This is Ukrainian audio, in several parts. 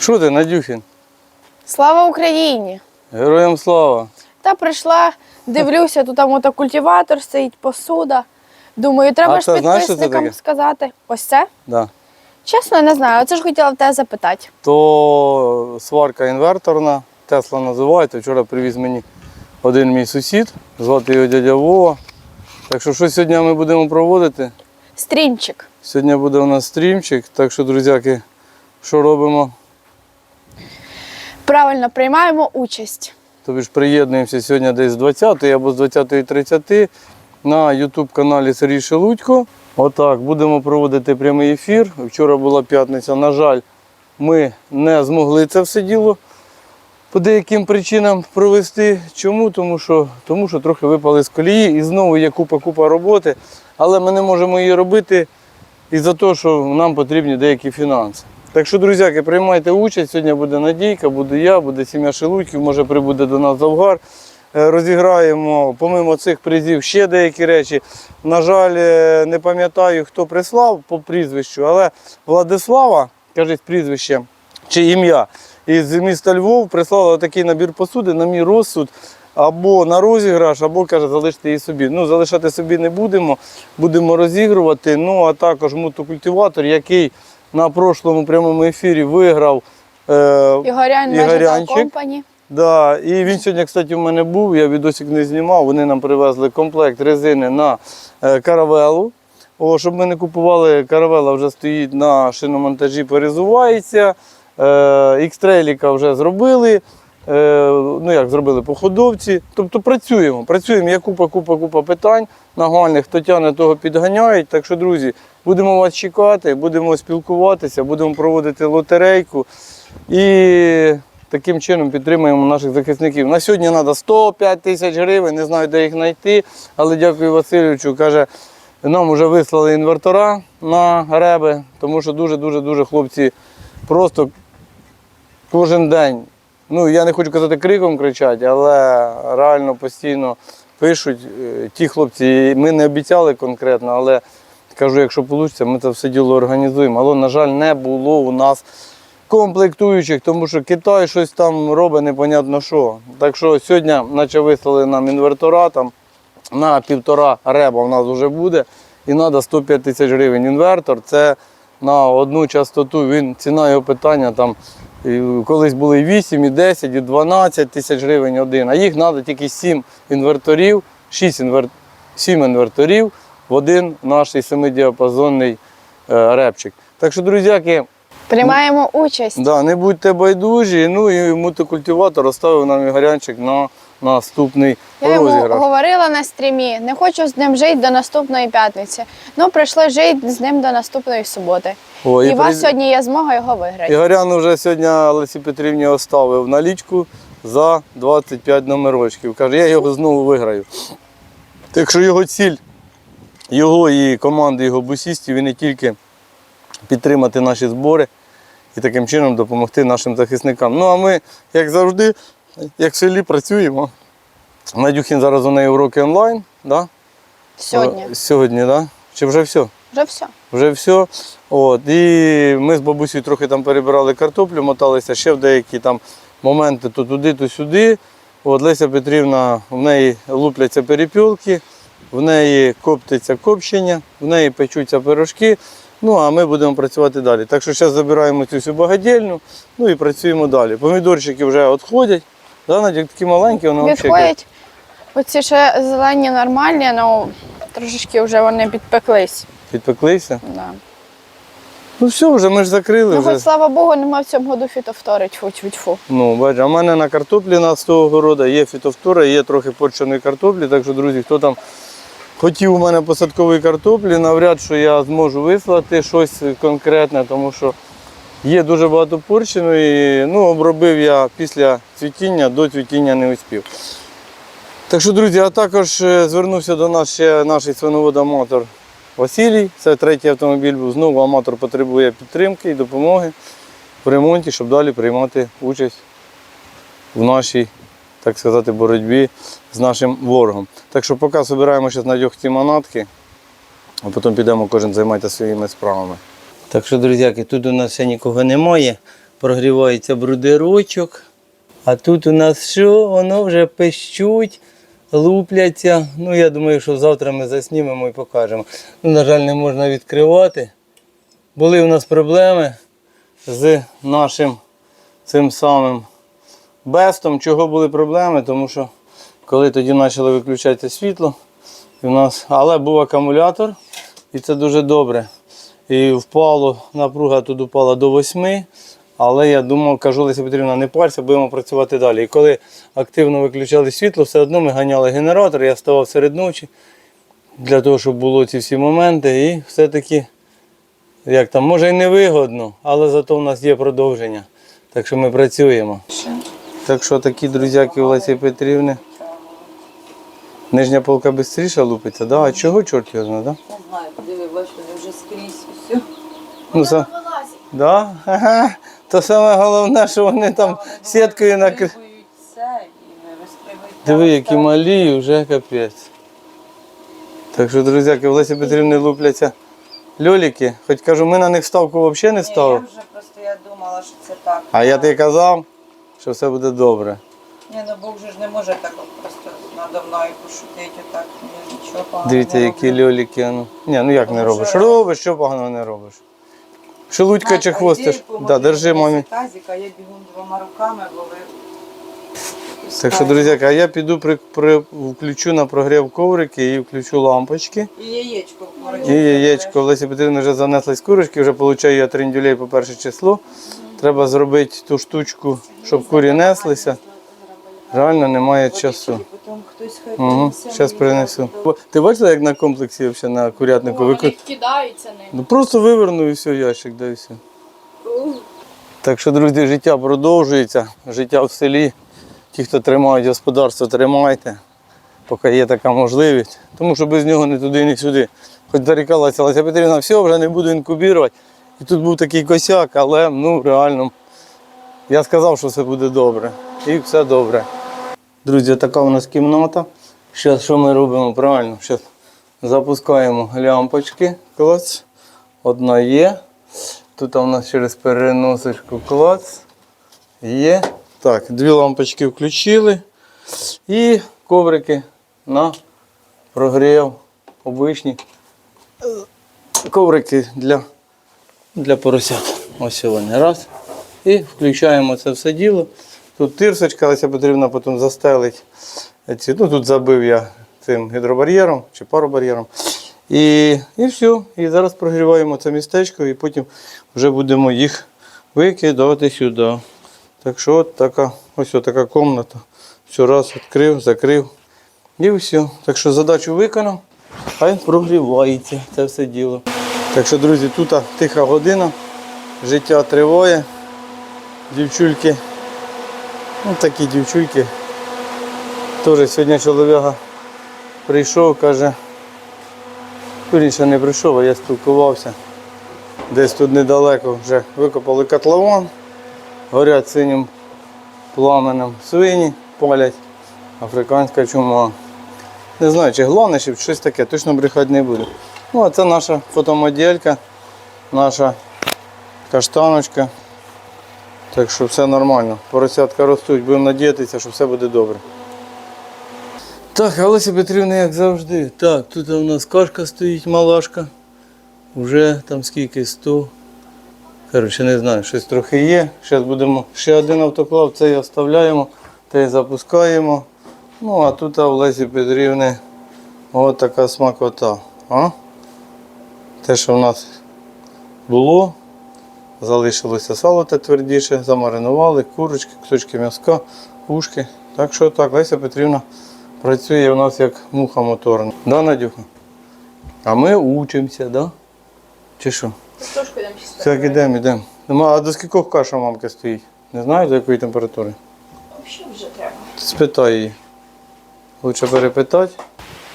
Що ти, Надюхін? Слава Україні! Героям слава! Та прийшла, дивлюся, тут там ото культиватор стоїть, посуда. Думаю, треба А ж це знаєш, що це підписникам таке? сказати. Ось це? Да. Чесно, не знаю. Оце ж хотіла в тебе запитати. То сварка інверторна, Тесла називається. Вчора привіз мені один мій сусід, звати його дядя Вова. Так що що сьогодні ми будемо проводити? Стрімчик. Сьогодні буде у нас стрімчик, так що, друзяки, що робимо? Правильно, приймаємо участь. Тобі ж приєднуємося сьогодні десь з 20 або з 20.30 на YouTube каналі Сергій Шелудько. Отак, будемо проводити прямий ефір. Вчора була п'ятниця. На жаль, ми не змогли це все діло по деяким причинам провести. Чому? Тому що, тому що трохи випали з колії і знову є купа-купа роботи, але ми не можемо її робити із-за того, що нам потрібні деякі фінанси. Так що, друзяки, приймайте участь. Сьогодні буде Надійка, буду я, буде сім'я Шелудьків, може прибуде до нас Завгар. Е, Розіграємо, помимо цих призів, ще деякі речі. На жаль, е, не пам'ятаю, хто прислав по прізвищу, але Владислава, кажуть, прізвище чи ім'я, із міста Львов прислала такий набір посуди на мій розсуд. Або на розіграш, або каже, залиште її собі. Ну, залишати собі не будемо, будемо розігрувати. Ну, а також мотокультиватор, який на прошлому прямому ефірі виграв. Е, Ігорян Ігорянчик. Magical Company. Да, і він сьогодні, кстати, у мене був, я відосик не знімав. Вони нам привезли комплект резини на е, каравелу. О, щоб ми не купували, каравела вже стоїть на шиномонтажі, перезувається. Е, X-трейліка вже зробили. Е, ну як зробили по ходовці. Тобто працюємо. Працюємо. Є купа, купа, купа питань нагальних, хто того підганяють. Так що, друзі, будемо вас чекати, будемо спілкуватися, будемо проводити лотерейку. І таким чином підтримуємо наших захисників. На сьогодні треба 105 тисяч гривень, не знаю, де їх знайти, але дякую Васильовичу. Каже, нам вже вислали інвертора на реби, тому що дуже-дуже дуже хлопці просто кожен день. Ну, я не хочу казати криком кричать, але реально постійно пишуть е, ті хлопці. Ми не обіцяли конкретно, але кажу, якщо вийде, ми це все діло організуємо. Але, на жаль, не було у нас комплектуючих, тому що Китай щось там робить непонятно що. Так що сьогодні, наче вислали нам інвертора там на півтора реба в нас вже буде. І треба 105 тисяч гривень інвертор. Це на одну частоту. Він ціна його питання там. І Колись були і 8, і 10, і 12 тисяч гривень один. А їх треба тільки 7 інверторів, 6 інвер... 7 інверторів в один наш 7-діапазонний е, репчик. Так що, друзяки, Приймаємо участь. Да, не будьте байдужі. Ну і мультикультиватор оставив нам Ігорянчик на наступний Я йому говорила на стрімі, не хочу з ним жити до наступної п'ятниці. Ну, прийшли жити з ним до наступної суботи. О, і у вас при- сьогодні є змога його виграти. Ігорян вже сьогодні Олесі Петрівні оставив налічку за 25 номерочків. Каже, я його знову виграю. Так що його ціль, його і команди його бусістів, і не тільки підтримати наші збори і таким чином допомогти нашим захисникам. Ну а ми, як завжди, як в селі працюємо. Надюхін зараз у неї уроки онлайн. Да? Сьогодні. Е, Сьогодні, так? Да? Чи вже все? Вже все. Вже все. От. І ми з бабусею трохи там перебирали картоплю, моталися ще в деякі там моменти то туди, то сюди. От Леся Петрівна, в неї лупляться перепілки, в неї коптиться копчення, в неї печуться пирожки. Ну, а ми будемо працювати далі. Так що зараз забираємо цю всю багадільну, ну і працюємо далі. Помідорчики вже відходять. Да, такі маленькі, вони. Відходять. Оці ще зелені нормальні, ну трошечки вже вони підпеклись. Підпеклися. Да. Ну все, вже ми ж закрили. Ну, вже. хоч слава Богу, нема в цьому году фітофтори, тьфу тьфу тьфу Ну, бачиш, а в мене на картоплі на того города є фітофтора, є трохи порченої картоплі. Так що, друзі, хто там хотів у мене посадкової картоплі, навряд що я зможу вислати щось конкретне, тому що є дуже багато порченої. Ну, обробив я після цвітіння, до цвітіння не успів. Так що, друзі, а також е, звернувся до нас ще наш свиновод-аматор Василій. Це третій автомобіль був. Знову аматор потребує підтримки і допомоги в ремонті, щоб далі приймати участь в нашій, так сказати, боротьбі з нашим ворогом. Так що поки збираємо зараз на ці манатки, а потім підемо кожен займатися своїми справами. Так що, друзяки, тут у нас ще нікого немає. прогрівається брудерочок. А тут у нас що? Воно вже пищуть, лупляться. Ну, я думаю, що завтра ми заснімемо і покажемо. Ну, на жаль, не можна відкривати. Були у нас проблеми з нашим цим самим бестом. Чого були проблеми? Тому що коли тоді почали виключати світло, в нас, але був акумулятор, і це дуже добре. І впало, напруга тут упала до 8. Але я думав, кажу, Леся Петрівна, не парся, будемо працювати далі. І коли активно виключали світло, все одно ми ганяли генератор, я ставав серед ночі для того, щоб було ці всі моменти. І все-таки, як там, може і не вигодно, але зато в нас є продовження. Так що ми працюємо. Так що такі друзяки у Лесі Петрівни. Нижня полка швидше лупиться, да? а чого чорт його знає, да? Не знаю, диви, бачу, вони вже скрізь все. Ну, са... да? ага. То саме головне, що вони там сіткою все. Диви, які малі, і вже капець. Так що, друзяки, в Лесі Петрівни лупляться льоліки. Хоч кажу, ми на них ставку взагалі не Ні, я вже просто я думала, що це так. А я тобі казав, що все буде добре. Ні, ну Бог же ж не може так от просто надо мною пошутити отак. Нічого поганого Дивіться, не які роблю. льоліки. Ну. Ні, ну як не робиш? Робиш, що поганого не робиш. Шелудька чи хвостиш? Да, держи мамі. Тазика, я бігом двома руками, бо ви... Так що, друзяки, а я піду при, при, включу на прогрів коврики і включу лампочки. І яєчко в І яєчко. Лесі Петрівна вже занеслась курочки, вже получаю я трендюлей по перше число. Треба зробити ту штучку, щоб курі неслися. Реально немає часу. Потім хтось хай Угу, зараз принесу. Ти бачила, як на комплексі взагалі на курятнику? Вони вику- кидаються ним. Ну просто вивернув і все, ящик, да і все. Так що, друзі, життя продовжується, життя в селі. Ті, хто тримають господарство, тримайте, поки є така можливість. Тому що без нього не туди, ні сюди. Хоч зарікалася Леся Петрівна, все, вже не буду інкубірувати. І тут був такий косяк, але ну реально я сказав, що все буде добре. І все добре. Друзі, така у нас кімната. Зараз що ми робимо? Правильно, зараз запускаємо лямпочки. Клац. Одна є. Тут у нас через переносочку клац. Є. Так, дві лампочки включили. І коврики на прогрів. Обичні. Коврики для, для поросят. Ось вони. Раз. І включаємо це все діло. Тут тирсочка, Леся потрібно потім застелить. Ці, ну, тут забив я цим гідробар'єром чи паробар'єром. І, і все. І зараз прогріваємо це містечко і потім вже будемо їх викидати сюди. Так що от така, ось така кімната. Все раз відкрив, закрив. І все. Так що задачу виконав, хай прогрівається це все діло. Так що, друзі, тут тиха година, життя триває. Дівчульки, ну такі дівчульки. Теж сьогодні чоловіка прийшов, каже, вірніше не прийшов, а я спілкувався. Десь тут недалеко вже викопали котлован, горять синім пламенем свині, палять, африканська чума. Не знаю, чи главне, чи щось таке, точно брехати не буду. Ну, а це наша фотомоделька, наша каштаночка. Так що все нормально. Поросятка ростуть, будемо надіятися, що все буде добре. Так, Олеся Петрівна, як завжди. Так, тут у нас кашка стоїть, малашка. Уже там скільки 100. Коротше, не знаю, щось трохи є. Зараз будемо ще один автоклав, цей оставляємо, цей запускаємо. Ну, а тут у Лесі Петрівни от така смакота. А? Те, що в нас було, залишилося сало те твердіше, замаринували, курочки, кусочки м'яска, ушки. Так що так, Леся Петрівна працює у нас як муха моторна. Да, Надюха? А ми учимося, да? Чи що? Так, ідемо, ідемо. Нема, а до скількох каша мамки стоїть? Не знаю, до якої температури? Взагалі вже треба. Спитай її. Лучше перепитати.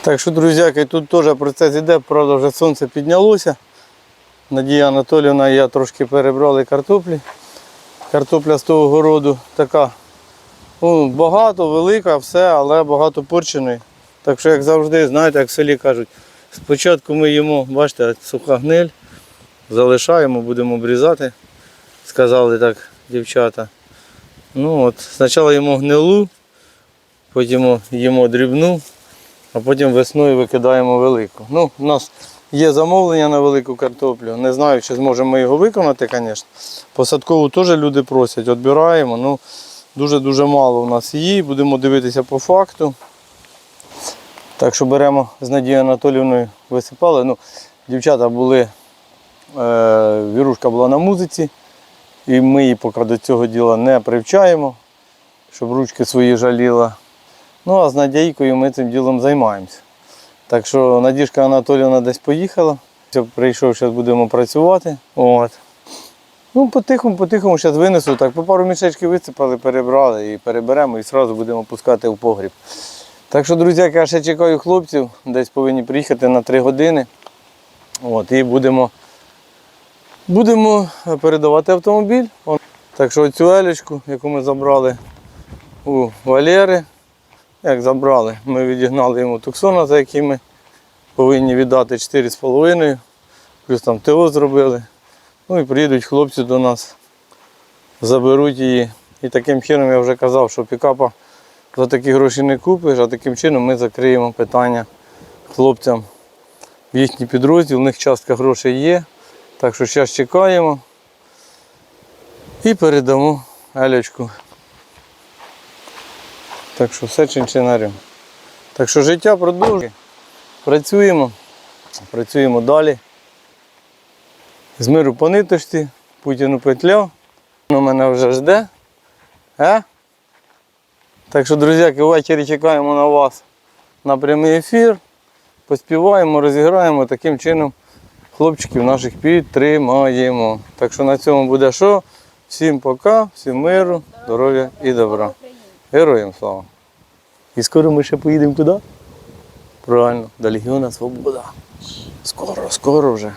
Так що, друзяки, тут теж процес іде, правда, вже сонце піднялося. Надія Анатоліївна і я трошки перебрали картоплі. Картопля з того городу така ну, багато, велика, все, але багато порченої. Так що, як завжди, знаєте, як в селі кажуть, спочатку ми їмо, бачите, суха гниль, залишаємо, будемо обрізати. Сказали так, дівчата. Ну от, спочатку їмо гнилу, потім їмо дрібну, а потім весною викидаємо велику. Ну, у нас є замовлення на велику картоплю. Не знаю, чи зможемо ми його виконати, звісно. Посадкову теж люди просять, відбираємо. Ну, дуже-дуже мало у нас її, будемо дивитися по факту. Так що беремо з Надією Анатоліївною, висипали. Ну, дівчата були, е, вірушка була на музиці, і ми її поки до цього діла не привчаємо, щоб ручки свої жаліла. Ну а з Надійкою ми цим ділом займаємося. Так що Надіжка Анатоліївна десь поїхала. Прийшов, зараз будемо працювати. От. Ну, потихому, потихому зараз винесу. Так, по пару мішечків висипали, перебрали і переберемо, і одразу будемо пускати в погріб. Так що, друзі, я ще чекаю хлопців, десь повинні приїхати на 3 години. От, і будемо, будемо передавати автомобіль. Так що цю елечку, яку ми забрали у Валери, як забрали, ми відігнали йому туксона, за який ми повинні віддати 4,5, плюс там ТО зробили. Ну і приїдуть хлопці до нас, заберуть її. І таким чином я вже казав, що пікапа за такі гроші не купиш, а таким чином ми закриємо питання хлопцям в їхній підрозділ. У них частка грошей є. Так що зараз чекаємо і передамо Елечку. Так що все чинчинарем. Так що життя продовжує. Працюємо, працюємо далі. З миру по ниточці, Путіну петля. Воно мене вже жде. Е? Так що, друзяки, ввечері чекаємо на вас на прямий ефір. Поспіваємо, розіграємо, таким чином хлопчиків наших підтримаємо. Так що на цьому буде що? Всім пока, всім миру, здоров'я і добра. Героям слава. І скоро ми ще поїдемо куди? Правильно, до Легіона Свобода. Скоро, скоро вже.